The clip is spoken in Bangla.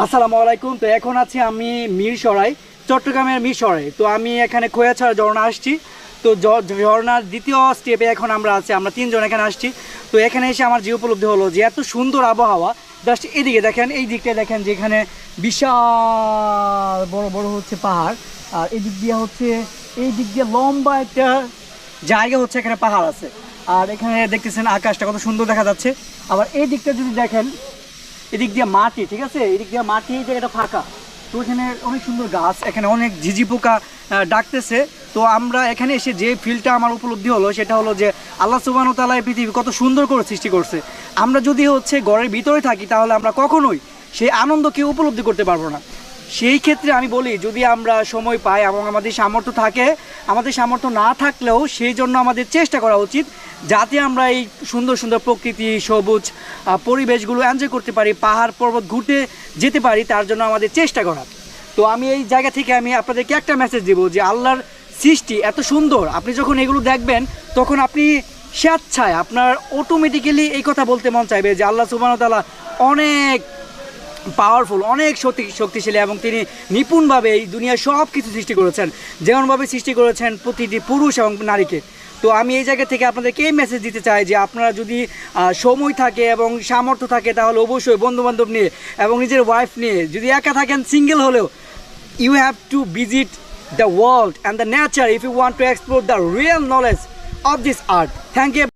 আসসালামু আলাইকুম। তো এখন আছি আমি মিরসরাই, চট্টগ্রামের মিরসরাই। তো আমি এখানে খোয়াছড়া ঝর্ণা আসছি। তো ঝর্ণার দ্বিতীয় স্টেপে এখন আমরা আছি, আমরা তিনজন এখানে আসছি। তো এখানে এসে আমার যে উপলব্ধি হলো যে এত সুন্দর আবহাওয়া জাস্ট এদিকে দেখেন, এই দিকটা দেখেন যেখানে বিশাল বড় বড় হচ্ছে পাহাড়। আর এই দিক দিয়ে হচ্ছে, এই দিক দিয়ে লম্বা একটা জায়গা হচ্ছে এখানে পাহাড় আছে। আর এখানে দেখতেছেন আকাশটা কত সুন্দর দেখা যাচ্ছে। আবার এই দিকটা যদি দেখেন এদিক দিয়ে মাটি, ঠিক আছে? এদিক দিয়ে মাটি, এই জায়গাটা ফাঁকা। তো এখানে অনেক সুন্দর গাছ, এখানে অনেক ঝিঝি পোকা ডাকতেছে। তো আমরা এখানে এসে যে ফিলটা আমার উপলব্ধি হলো, সেটা হলো যে আল্লাহ ও তালা এই পৃথিবী কত সুন্দর করে সৃষ্টি করছে। আমরা যদি হচ্ছে ঘরের ভিতরে থাকি, তাহলে আমরা কখনোই সেই আনন্দকে উপলব্ধি করতে পারব না। সেই ক্ষেত্রে আমি বলি, যদি আমরা সময় পাই এবং আমাদের সামর্থ্য থাকে, আমাদের সামর্থ্য না থাকলেও সেই জন্য আমাদের চেষ্টা করা উচিত যাতে আমরা এই সুন্দর সুন্দর প্রকৃতি, সবুজ পরিবেশগুলো এনজয় করতে পারি, পাহাড় পর্বত ঘুরতে যেতে পারি, তার জন্য আমাদের চেষ্টা করা। তো আমি এই জায়গা থেকে আমি আপনাদেরকে একটা মেসেজ দেবো যে, আল্লাহর সৃষ্টি এত সুন্দর, আপনি যখন এগুলো দেখবেন, তখন আপনি স্বেচ্ছায় আপনার অটোমেটিক্যালি এই কথা বলতে মন চাইবে যে, আল্লাহ সুবাহ তালা অনেক পাওয়ারফুল, অনেক শক্তি শক্তিশালী এবং তিনি নিপুণভাবে এই দুনিয়ার সব কিছু সৃষ্টি করেছেন। যেমনভাবে সৃষ্টি করেছেন প্রতিটি পুরুষ এবং নারীকে। তো আমি এই জায়গা থেকে আপনাদেরকে এই মেসেজ দিতে চাই যে আপনারা যদি সময় থাকে এবং সামর্থ্য থাকে, তাহলে অবশ্যই বন্ধুবান্ধব নিয়ে এবং নিজের ওয়াইফ নিয়ে, যদি একা থাকেন সিঙ্গেল হলেও you have to visit the world and the nature if you want to explore the real knowledge of this art thank you.